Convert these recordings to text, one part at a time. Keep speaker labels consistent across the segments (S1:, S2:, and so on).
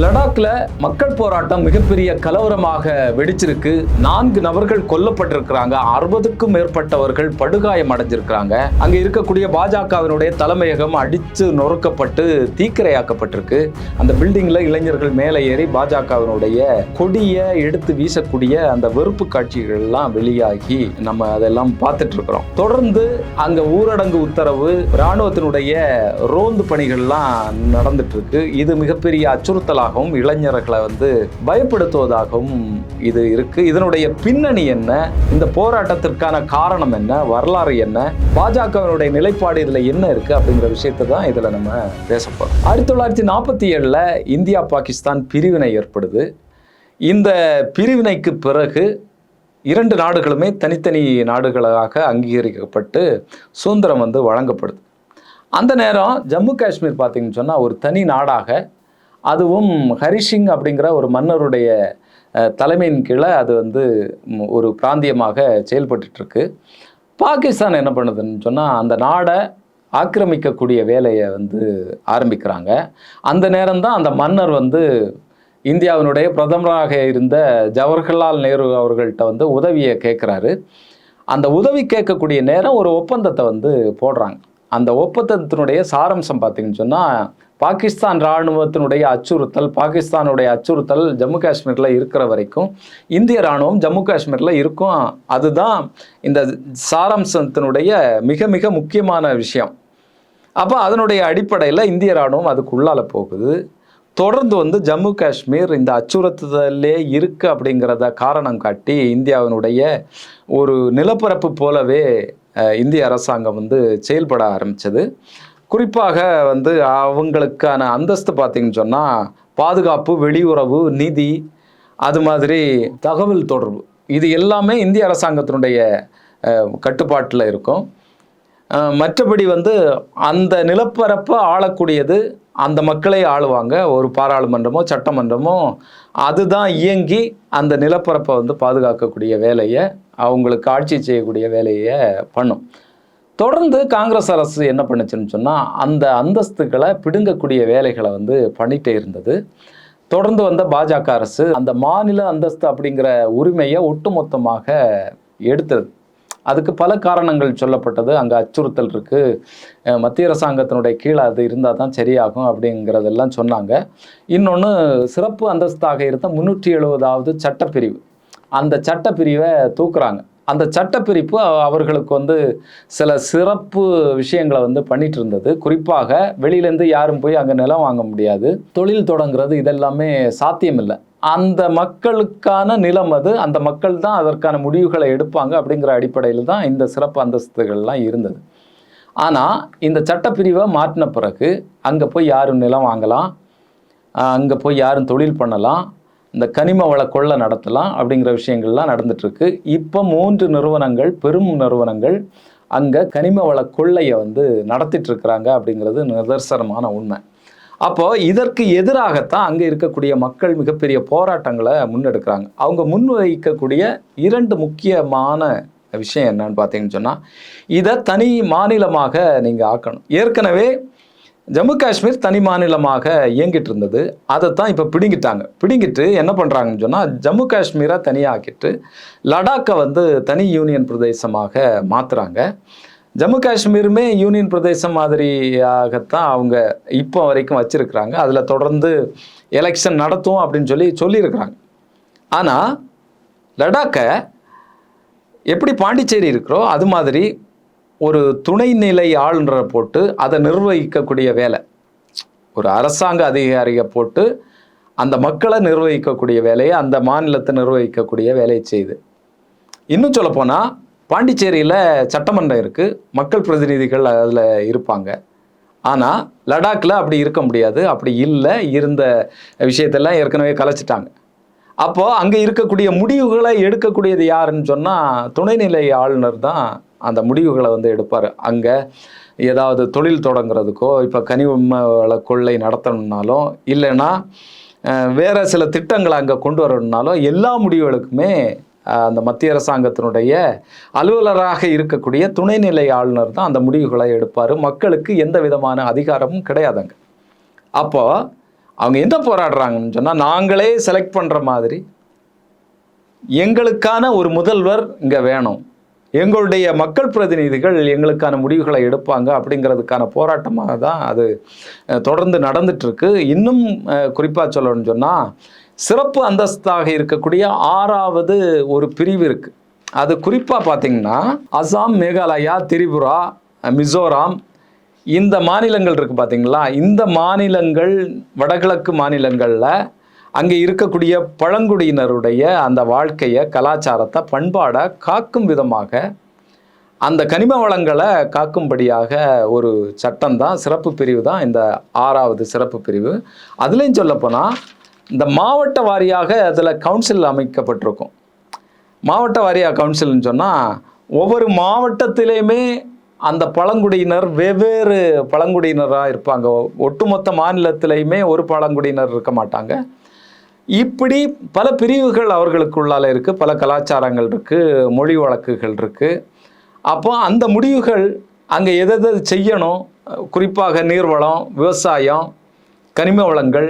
S1: லடாக்ல மக்கள் போராட்டம் மிகப்பெரிய கலவரமாக வெடிச்சிருக்கு நான்கு நபர்கள் கொல்லப்பட்டிருக்கிறாங்க அறுபதுக்கும் மேற்பட்டவர்கள் படுகாயம் அடைஞ்சிருக்கிறாங்க அங்க இருக்கக்கூடிய பாஜகவினுடைய தலைமையகம் அடித்து நொறுக்கப்பட்டு தீக்கிரையாக்கப்பட்டிருக்கு அந்த பில்டிங்ல இளைஞர்கள் மேலே ஏறி பாஜகவினுடைய கொடியை எடுத்து வீசக்கூடிய அந்த வெறுப்பு காட்சிகள்லாம் வெளியாகி நம்ம அதெல்லாம் பார்த்துட்டு இருக்கிறோம் தொடர்ந்து அங்க ஊரடங்கு உத்தரவு இராணுவத்தினுடைய ரோந்து பணிகள்லாம் நடந்துட்டு இருக்கு இது மிகப்பெரிய அச்சுறுத்தல் மாணவர்களாகவும் இளைஞர்களை வந்து பயப்படுத்துவதாகவும் இது இருக்குது இதனுடைய பின்னணி என்ன இந்த போராட்டத்திற்கான காரணம் என்ன வரலாறு என்ன பாஜகவினுடைய நிலைப்பாடு இதில் என்ன இருக்குது அப்படிங்கிற விஷயத்தை தான் இதில் நம்ம பேசப்போம் ஆயிரத்தி தொள்ளாயிரத்தி நாற்பத்தி ஏழில் இந்தியா பாகிஸ்தான் பிரிவினை ஏற்படுது இந்த பிரிவினைக்கு பிறகு இரண்டு நாடுகளுமே தனித்தனி நாடுகளாக அங்கீகரிக்கப்பட்டு சுதந்திரம் வந்து வழங்கப்படுது அந்த நேரம் ஜம்மு காஷ்மீர் பார்த்திங்கன்னு சொன்னால் ஒரு தனி நாடாக அதுவும் ஹரிஷிங் அப்படிங்கிற ஒரு மன்னருடைய தலைமையின் கீழே அது வந்து ஒரு பிராந்தியமாக செயல்பட்டுருக்கு பாகிஸ்தான் என்ன பண்ணுதுன்னு சொன்னால் அந்த நாடை ஆக்கிரமிக்கக்கூடிய வேலையை வந்து ஆரம்பிக்கிறாங்க அந்த நேரம்தான் அந்த மன்னர் வந்து இந்தியாவினுடைய பிரதமராக இருந்த ஜவஹர்லால் நேரு அவர்கள்ட்ட வந்து உதவியை கேட்குறாரு அந்த உதவி கேட்கக்கூடிய நேரம் ஒரு ஒப்பந்தத்தை வந்து போடுறாங்க அந்த ஒப்பந்தத்தினுடைய சாரம்சம் பார்த்தீங்கன்னு சொன்னால் பாகிஸ்தான் இராணுவத்தினுடைய அச்சுறுத்தல் பாகிஸ்தானுடைய அச்சுறுத்தல் ஜம்மு காஷ்மீரில் இருக்கிற வரைக்கும் இந்திய இராணுவம் ஜம்மு காஷ்மீரில் இருக்கும் அதுதான் இந்த சாரம்சத்தினுடைய மிக மிக முக்கியமான விஷயம் அப்போ அதனுடைய அடிப்படையில் இந்திய இராணுவம் அதுக்குள்ளால் போகுது தொடர்ந்து வந்து ஜம்மு காஷ்மீர் இந்த அச்சுறுத்தலே இருக்குது அப்படிங்கிறத காரணம் காட்டி இந்தியாவினுடைய ஒரு நிலப்பரப்பு போலவே இந்திய அரசாங்கம் வந்து செயல்பட ஆரம்பித்தது குறிப்பாக வந்து அவங்களுக்கான அந்தஸ்து பார்த்திங்கன்னு சொன்னால் பாதுகாப்பு வெளியுறவு நிதி அது மாதிரி தகவல் தொடர்பு இது எல்லாமே இந்திய அரசாங்கத்தினுடைய கட்டுப்பாட்டில் இருக்கும் மற்றபடி வந்து அந்த நிலப்பரப்பை ஆளக்கூடியது அந்த மக்களை ஆளுவாங்க ஒரு பாராளுமன்றமோ சட்டமன்றமோ அதுதான் இயங்கி அந்த நிலப்பரப்பை வந்து பாதுகாக்கக்கூடிய வேலையை அவங்களுக்கு ஆட்சி செய்யக்கூடிய வேலையை பண்ணும் தொடர்ந்து காங்கிரஸ் அரசு என்ன பண்ணுச்சுன்னு சொன்னால் அந்த அந்தஸ்துகளை பிடுங்கக்கூடிய வேலைகளை வந்து பண்ணிகிட்டே இருந்தது தொடர்ந்து வந்த பாஜக அரசு அந்த மாநில அந்தஸ்து அப்படிங்கிற உரிமையை ஒட்டுமொத்தமாக எடுத்தது அதுக்கு பல காரணங்கள் சொல்லப்பட்டது அங்கே அச்சுறுத்தல் இருக்குது மத்திய அரசாங்கத்தினுடைய கீழே அது இருந்தால் தான் சரியாகும் அப்படிங்கிறதெல்லாம் சொன்னாங்க இன்னொன்று சிறப்பு அந்தஸ்தாக இருந்த முந்நூற்றி எழுபதாவது சட்டப்பிரிவு அந்த சட்டப்பிரிவை தூக்குறாங்க அந்த சட்டப்பிரிப்பு அவர்களுக்கு வந்து சில சிறப்பு விஷயங்களை வந்து பண்ணிட்டு இருந்தது குறிப்பாக வெளியிலேருந்து யாரும் போய் அங்கே நிலம் வாங்க முடியாது தொழில் தொடங்குறது இதெல்லாமே சாத்தியமில்லை அந்த மக்களுக்கான நிலம் அது அந்த மக்கள் தான் அதற்கான முடிவுகளை எடுப்பாங்க அப்படிங்கிற அடிப்படையில் தான் இந்த சிறப்பு அந்தஸ்துகள்லாம் இருந்தது ஆனால் இந்த சட்டப்பிரிவை மாற்றின பிறகு அங்கே போய் யாரும் நிலம் வாங்கலாம் அங்கே போய் யாரும் தொழில் பண்ணலாம் இந்த கனிம வள கொள்ளை நடத்தலாம் அப்படிங்கிற விஷயங்கள்லாம் நடந்துட்டுருக்கு இப்போ மூன்று நிறுவனங்கள் பெரும் நிறுவனங்கள் அங்கே கனிம வள கொள்ளையை வந்து நடத்திட்டுருக்கிறாங்க அப்படிங்கிறது நிதர்சனமான உண்மை அப்போது இதற்கு எதிராகத்தான் அங்கே இருக்கக்கூடிய மக்கள் மிகப்பெரிய போராட்டங்களை முன்னெடுக்கிறாங்க அவங்க முன்வைக்கக்கூடிய இரண்டு முக்கியமான விஷயம் என்னன்னு பார்த்தீங்கன்னு சொன்னால் இதை தனி மாநிலமாக நீங்கள் ஆக்கணும் ஏற்கனவே ஜம்மு காஷ்மீர் தனி மாநிலமாக இயங்கிட்டு இருந்தது அதை தான் இப்போ பிடுங்கிட்டாங்க பிடுங்கிட்டு என்ன பண்ணுறாங்கன்னு சொன்னால் ஜம்மு காஷ்மீரை தனியாக்கிட்டு லடாக்கை வந்து தனி யூனியன் பிரதேசமாக மாற்றுறாங்க ஜம்மு காஷ்மீருமே யூனியன் பிரதேசம் மாதிரியாகத்தான் அவங்க இப்போ வரைக்கும் வச்சுருக்கிறாங்க அதில் தொடர்ந்து எலெக்ஷன் நடத்தும் அப்படின்னு சொல்லி சொல்லியிருக்கிறாங்க ஆனால் லடாக்கை எப்படி பாண்டிச்சேரி இருக்கிறோ அது மாதிரி ஒரு துணைநிலை ஆளுநரை போட்டு அதை நிர்வகிக்கக்கூடிய வேலை ஒரு அரசாங்க அதிகாரியை போட்டு அந்த மக்களை நிர்வகிக்கக்கூடிய வேலையை அந்த மாநிலத்தை நிர்வகிக்கக்கூடிய வேலையை செய்யுது இன்னும் சொல்லப்போனால் பாண்டிச்சேரியில் சட்டமன்றம் இருக்குது மக்கள் பிரதிநிதிகள் அதில் இருப்பாங்க ஆனால் லடாக்கில் அப்படி இருக்க முடியாது அப்படி இல்லை இருந்த விஷயத்தெல்லாம் ஏற்கனவே கலைச்சிட்டாங்க அப்போது அங்கே இருக்கக்கூடிய முடிவுகளை எடுக்கக்கூடியது யாருன்னு சொன்னால் துணைநிலை ஆளுநர் தான் அந்த முடிவுகளை வந்து எடுப்பார் அங்கே ஏதாவது தொழில் தொடங்குறதுக்கோ இப்போ கனிம வள கொள்ளை நடத்தணுன்னாலும் இல்லைன்னா வேறு சில திட்டங்களை அங்கே கொண்டு வரணுன்னாலும் எல்லா முடிவுகளுக்குமே அந்த மத்திய அரசாங்கத்தினுடைய அலுவலராக இருக்கக்கூடிய துணைநிலை ஆளுநர் தான் அந்த முடிவுகளை எடுப்பார் மக்களுக்கு எந்த விதமான அதிகாரமும் கிடையாதுங்க அப்போ அவங்க என்ன போராடுறாங்கன்னு சொன்னால் நாங்களே செலக்ட் பண்ணுற மாதிரி எங்களுக்கான ஒரு முதல்வர் இங்கே வேணும் எங்களுடைய மக்கள் பிரதிநிதிகள் எங்களுக்கான முடிவுகளை எடுப்பாங்க அப்படிங்கிறதுக்கான போராட்டமாக தான் அது தொடர்ந்து நடந்துட்டுருக்கு இன்னும் குறிப்பாக சொல்லணும்னு சொன்னால் சிறப்பு அந்தஸ்தாக இருக்கக்கூடிய ஆறாவது ஒரு பிரிவு இருக்குது அது குறிப்பாக பார்த்திங்கன்னா அசாம் மேகாலயா திரிபுரா மிசோராம் இந்த மாநிலங்கள் இருக்குது பார்த்திங்களா இந்த மாநிலங்கள் வடகிழக்கு மாநிலங்களில் அங்கே இருக்கக்கூடிய பழங்குடியினருடைய அந்த வாழ்க்கையை கலாச்சாரத்தை பண்பாடை காக்கும் விதமாக அந்த கனிம வளங்களை காக்கும்படியாக ஒரு சட்டம் தான் சிறப்பு பிரிவு தான் இந்த ஆறாவது சிறப்பு பிரிவு அதுலேயும் சொல்லப்போனால் இந்த மாவட்ட வாரியாக அதில் கவுன்சில் அமைக்கப்பட்டிருக்கும் மாவட்ட வாரியாக கவுன்சில்னு சொன்னால் ஒவ்வொரு மாவட்டத்திலையுமே அந்த பழங்குடியினர் வெவ்வேறு பழங்குடியினராக இருப்பாங்க ஒட்டுமொத்த மாநிலத்திலையுமே ஒரு பழங்குடியினர் இருக்க மாட்டாங்க இப்படி பல பிரிவுகள் அவர்களுக்குள்ளால் இருக்குது பல கலாச்சாரங்கள் இருக்குது மொழி வழக்குகள் இருக்குது அப்போ அந்த முடிவுகள் அங்கே எதை செய்யணும் குறிப்பாக நீர்வளம் விவசாயம் கனிம வளங்கள்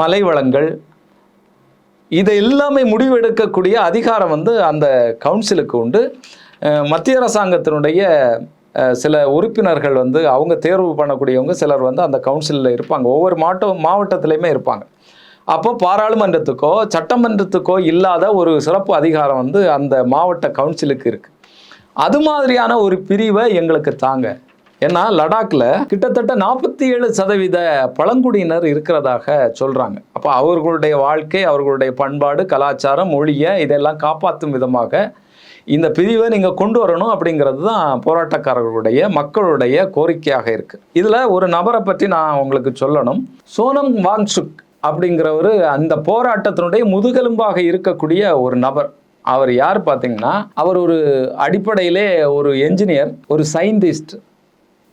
S1: மலை வளங்கள் இதை எல்லாமே முடிவெடுக்கக்கூடிய அதிகாரம் வந்து அந்த கவுன்சிலுக்கு உண்டு மத்திய அரசாங்கத்தினுடைய சில உறுப்பினர்கள் வந்து அவங்க தேர்வு பண்ணக்கூடியவங்க சிலர் வந்து அந்த கவுன்சிலில் இருப்பாங்க ஒவ்வொரு மாவட்ட மாவட்டத்துலேயுமே இருப்பாங்க அப்போ பாராளுமன்றத்துக்கோ சட்டமன்றத்துக்கோ இல்லாத ஒரு சிறப்பு அதிகாரம் வந்து அந்த மாவட்ட கவுன்சிலுக்கு இருக்குது அது மாதிரியான ஒரு பிரிவை எங்களுக்கு தாங்க ஏன்னா லடாக்ல கிட்டத்தட்ட நாற்பத்தி ஏழு சதவீத பழங்குடியினர் இருக்கிறதாக சொல்றாங்க அப்போ அவர்களுடைய வாழ்க்கை அவர்களுடைய பண்பாடு கலாச்சாரம் மொழியை இதெல்லாம் காப்பாற்றும் விதமாக இந்த பிரிவை நீங்கள் கொண்டு வரணும் அப்படிங்கிறது தான் போராட்டக்காரர்களுடைய மக்களுடைய கோரிக்கையாக இருக்குது இதில் ஒரு நபரை பற்றி நான் உங்களுக்கு சொல்லணும் சோனம் வாங்சுக் அப்படிங்கிறவர் அந்த போராட்டத்தினுடைய முதுகெலும்பாக இருக்கக்கூடிய ஒரு நபர் அவர் யார் பார்த்தீங்கன்னா அவர் ஒரு அடிப்படையிலே ஒரு என்ஜினியர் ஒரு சயின்டிஸ்ட்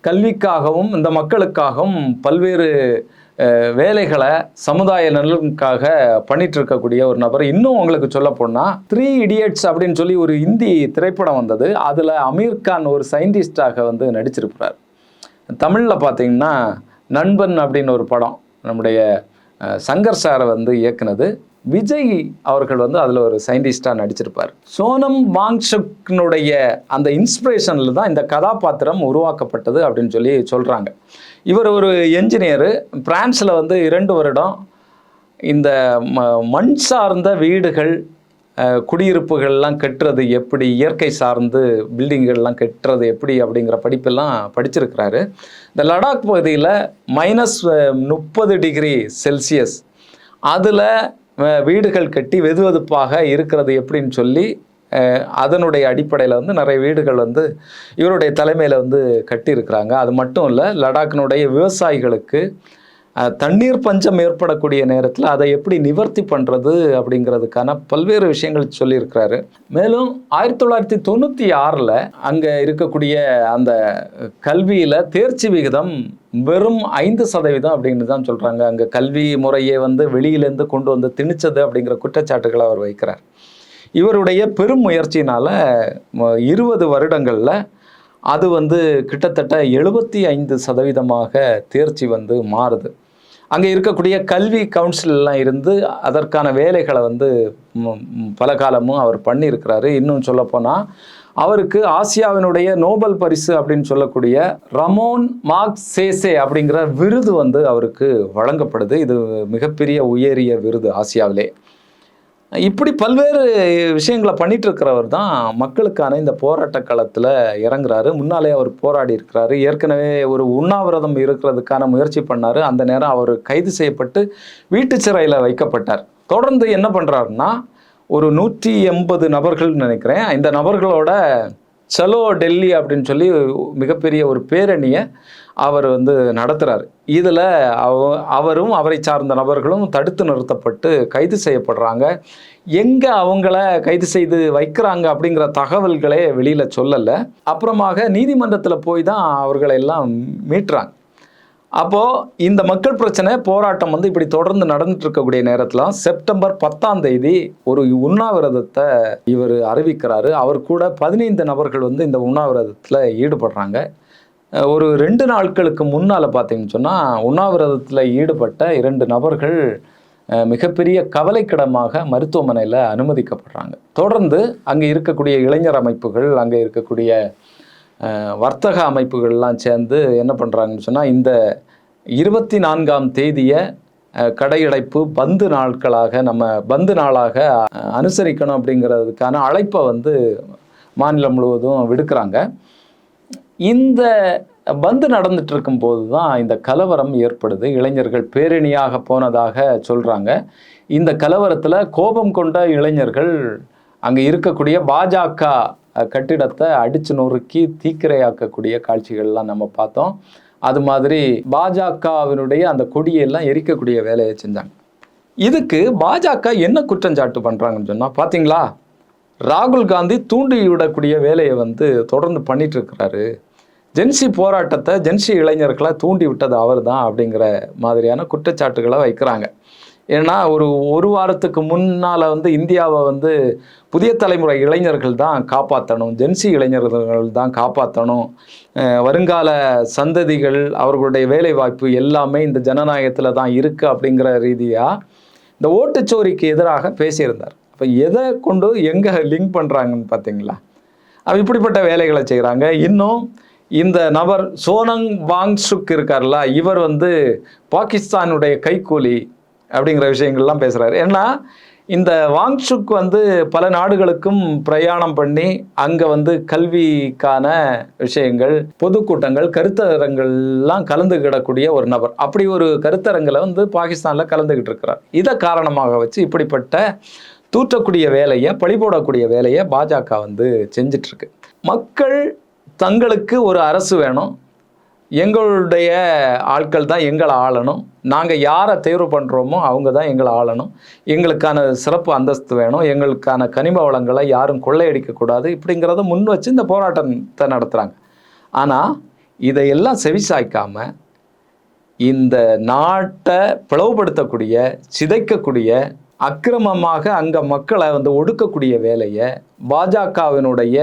S1: கல்விக்காகவும் இந்த மக்களுக்காகவும் பல்வேறு வேலைகளை சமுதாய நலனுக்காக பண்ணிட்டு இருக்கக்கூடிய ஒரு நபர் இன்னும் உங்களுக்கு சொல்ல போனால் த்ரீ இடியட்ஸ் அப்படின்னு சொல்லி ஒரு இந்தி திரைப்படம் வந்தது அதில் அமீர் கான் ஒரு சயின்டிஸ்டாக வந்து நடிச்சிருக்கிறார் தமிழில் பார்த்தீங்கன்னா நண்பன் அப்படின்னு ஒரு படம் நம்முடைய சங்கர் சாரை வந்து இயக்குனது விஜய் அவர்கள் வந்து அதில் ஒரு சயின்டிஸ்டாக நடிச்சிருப்பார் சோனம் வாங்ஷுக்னுடைய அந்த இன்ஸ்பிரேஷனில் தான் இந்த கதாபாத்திரம் உருவாக்கப்பட்டது அப்படின்னு சொல்லி சொல்கிறாங்க இவர் ஒரு என்ஜினியரு பிரான்ஸில் வந்து இரண்டு வருடம் இந்த மண் சார்ந்த வீடுகள் குடியிருப்புகள்லாம் கட்டுறது எப்படி இயற்கை சார்ந்து பில்டிங்கள்லாம் கட்டுறது எப்படி அப்படிங்கிற படிப்பெல்லாம் படிச்சிருக்கிறாரு இந்த லடாக் பகுதியில் மைனஸ் முப்பது டிகிரி செல்சியஸ் அதில் வீடுகள் கட்டி வெது வெதுப்பாக இருக்கிறது எப்படின்னு சொல்லி அதனுடைய அடிப்படையில் வந்து நிறைய வீடுகள் வந்து இவருடைய தலைமையில் வந்து கட்டியிருக்கிறாங்க அது மட்டும் இல்லை லடாக்கினுடைய விவசாயிகளுக்கு தண்ணீர் பஞ்சம் ஏற்படக்கூடிய நேரத்தில் அதை எப்படி நிவர்த்தி பண்ணுறது அப்படிங்கிறதுக்கான பல்வேறு விஷயங்கள் சொல்லியிருக்கிறாரு மேலும் ஆயிரத்தி தொள்ளாயிரத்தி தொண்ணூற்றி ஆறில் அங்கே இருக்கக்கூடிய அந்த கல்வியில் தேர்ச்சி விகிதம் வெறும் ஐந்து சதவீதம் அப்படின்னு தான் சொல்கிறாங்க அங்கே கல்வி முறையை வந்து வெளியிலேருந்து கொண்டு வந்து திணிச்சது அப்படிங்கிற குற்றச்சாட்டுகளை அவர் வைக்கிறார் இவருடைய பெரும் முயற்சினால் இருபது வருடங்களில் அது வந்து கிட்டத்தட்ட எழுபத்தி ஐந்து சதவீதமாக தேர்ச்சி வந்து மாறுது அங்கே இருக்கக்கூடிய கல்வி கவுன்சிலெலாம் இருந்து அதற்கான வேலைகளை வந்து பல காலமும் அவர் பண்ணியிருக்கிறாரு இன்னும் சொல்லப்போனால் அவருக்கு ஆசியாவினுடைய நோபல் பரிசு அப்படின்னு சொல்லக்கூடிய ரமோன் மார்க் சேசே அப்படிங்கிற விருது வந்து அவருக்கு வழங்கப்படுது இது மிகப்பெரிய உயரிய விருது ஆசியாவிலே இப்படி பல்வேறு விஷயங்களை பண்ணிட்டு இருக்கிறவர் தான் மக்களுக்கான இந்த போராட்ட களத்தில் இறங்குறாரு முன்னாலே அவர் போராடி இருக்கிறாரு ஏற்கனவே ஒரு உண்ணாவிரதம் இருக்கிறதுக்கான முயற்சி பண்ணார் அந்த நேரம் அவர் கைது செய்யப்பட்டு வீட்டு சிறையில் வைக்கப்பட்டார் தொடர்ந்து என்ன பண்ணுறாருன்னா ஒரு நூற்றி எண்பது நபர்கள் நினைக்கிறேன் இந்த நபர்களோட செலோ டெல்லி அப்படின்னு சொல்லி மிகப்பெரிய ஒரு பேரணியை அவர் வந்து நடத்துகிறார் இதில் அவ அவரும் அவரை சார்ந்த நபர்களும் தடுத்து நிறுத்தப்பட்டு கைது செய்யப்படுறாங்க எங்கே அவங்கள கைது செய்து வைக்கிறாங்க அப்படிங்கிற தகவல்களே வெளியில் சொல்லலை அப்புறமாக நீதிமன்றத்தில் போய் தான் அவர்களை எல்லாம் மீட்டுறாங்க அப்போது இந்த மக்கள் பிரச்சனை போராட்டம் வந்து இப்படி தொடர்ந்து நடந்துட்டு இருக்கக்கூடிய நேரத்தில் செப்டம்பர் பத்தாம் தேதி ஒரு உண்ணாவிரதத்தை இவர் அறிவிக்கிறாரு அவர் கூட பதினைந்து நபர்கள் வந்து இந்த உண்ணாவிரதத்தில் ஈடுபடுறாங்க ஒரு ரெண்டு நாட்களுக்கு முன்னால் பார்த்தீங்கன்னு சொன்னால் உண்ணாவிரதத்தில் ஈடுபட்ட இரண்டு நபர்கள் மிகப்பெரிய கவலைக்கிடமாக மருத்துவமனையில் அனுமதிக்கப்படுறாங்க தொடர்ந்து அங்கே இருக்கக்கூடிய இளைஞர் அமைப்புகள் அங்கே இருக்கக்கூடிய வர்த்தக அமைப்புகள்லாம் சேர்ந்து என்ன பண்ணுறாங்கன்னு சொன்னால் இந்த இருபத்தி நான்காம் தேதியை கடையடைப்பு பந்து நாட்களாக நம்ம பந்து நாளாக அனுசரிக்கணும் அப்படிங்கிறதுக்கான அழைப்பை வந்து மாநிலம் முழுவதும் விடுக்கிறாங்க இந்த பந்து நடந்துட்டு போது தான் இந்த கலவரம் ஏற்படுது இளைஞர்கள் பேரணியாக போனதாக சொல்கிறாங்க இந்த கலவரத்தில் கோபம் கொண்ட இளைஞர்கள் அங்கே இருக்கக்கூடிய பாஜக கட்டிடத்தை அடித்து நொறுக்கி தீக்கிரையாக்கக்கூடிய காட்சிகள்லாம் நம்ம பார்த்தோம் அது மாதிரி பாஜகவினுடைய அந்த கொடியெல்லாம் எரிக்கக்கூடிய வேலையை செஞ்சாங்க இதுக்கு பாஜக என்ன குற்றஞ்சாட்டு பண்ணுறாங்கன்னு சொன்னால் பார்த்தீங்களா ராகுல் காந்தி தூண்டி விடக்கூடிய வேலையை வந்து தொடர்ந்து பண்ணிட்டு இருக்கிறாரு ஜென்சி போராட்டத்தை ஜென்சி இளைஞர்களை தூண்டி விட்டது அவர் தான் அப்படிங்கிற மாதிரியான குற்றச்சாட்டுகளை வைக்கிறாங்க ஏன்னா ஒரு ஒரு வாரத்துக்கு முன்னால் வந்து இந்தியாவை வந்து புதிய தலைமுறை இளைஞர்கள் தான் காப்பாற்றணும் ஜென்சி இளைஞர்கள் தான் காப்பாற்றணும் வருங்கால சந்ததிகள் அவர்களுடைய வேலைவாய்ப்பு எல்லாமே இந்த ஜனநாயகத்தில் தான் இருக்குது அப்படிங்கிற ரீதியாக இந்த ஓட்டுச்சோரிக்கு எதிராக பேசியிருந்தார் இப்போ எதை கொண்டு எங்கே லிங்க் பண்ணுறாங்கன்னு பார்த்தீங்களா இப்படிப்பட்ட வேலைகளை செய்கிறாங்க இன்னும் இந்த நபர் சோனங் வாங்சுக் இருக்கார்ல இவர் வந்து பாகிஸ்தானுடைய கைக்கூலி அப்படிங்கிற விஷயங்கள்லாம் பேசுகிறார் ஏன்னா இந்த வாங்சுக் வந்து பல நாடுகளுக்கும் பிரயாணம் பண்ணி அங்கே வந்து கல்விக்கான விஷயங்கள் பொதுக்கூட்டங்கள் கருத்தரங்கள்லாம் கலந்துக்கிடக்கூடிய ஒரு நபர் அப்படி ஒரு கருத்தரங்கில் வந்து பாகிஸ்தானில் கலந்துக்கிட்டு இருக்கிறார் இதை காரணமாக வச்சு இப்படிப்பட்ட தூற்றக்கூடிய வேலையை பழிபோடக்கூடிய வேலையை பாஜக வந்து செஞ்சிட்ருக்கு மக்கள் தங்களுக்கு ஒரு அரசு வேணும் எங்களுடைய ஆட்கள் தான் எங்களை ஆளணும் நாங்கள் யாரை தேர்வு பண்ணுறோமோ அவங்க தான் எங்களை ஆளணும் எங்களுக்கான சிறப்பு அந்தஸ்து வேணும் எங்களுக்கான கனிம வளங்களை யாரும் கொள்ளையடிக்கக்கூடாது இப்படிங்கிறத முன் வச்சு இந்த போராட்டத்தை நடத்துகிறாங்க ஆனால் இதையெல்லாம் செவிசாய்க்காமல் இந்த நாட்டை பிளவுபடுத்தக்கூடிய சிதைக்கக்கூடிய அக்கிரமமாக அங்கே மக்களை வந்து ஒடுக்கக்கூடிய வேலையை பாஜகவினுடைய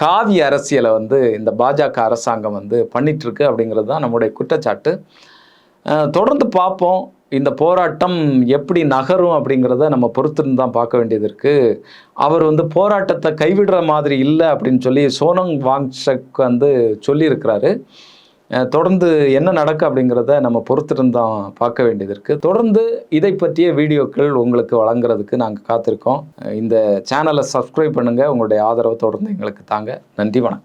S1: காவி அரசியலை வந்து இந்த பாஜக அரசாங்கம் வந்து பண்ணிகிட்ருக்கு அப்படிங்கிறது தான் நம்முடைய குற்றச்சாட்டு தொடர்ந்து பார்ப்போம் இந்த போராட்டம் எப்படி நகரும் அப்படிங்கிறத நம்ம பொறுத்திருந்து தான் பார்க்க வேண்டியது இருக்குது அவர் வந்து போராட்டத்தை கைவிடுற மாதிரி இல்லை அப்படின்னு சொல்லி சோனங் வாங்ஷக் வந்து சொல்லியிருக்கிறாரு தொடர்ந்து என்ன நடக்கு அப்படிங்கிறத நம்ம பொறுத்திருந்தான் பார்க்க வேண்டியது இருக்குது தொடர்ந்து இதை பற்றிய வீடியோக்கள் உங்களுக்கு வழங்குறதுக்கு நாங்கள் காத்திருக்கோம் இந்த சேனலை சப்ஸ்கிரைப் பண்ணுங்கள் உங்களுடைய ஆதரவை தொடர்ந்து எங்களுக்கு தாங்க நன்றி வணக்கம்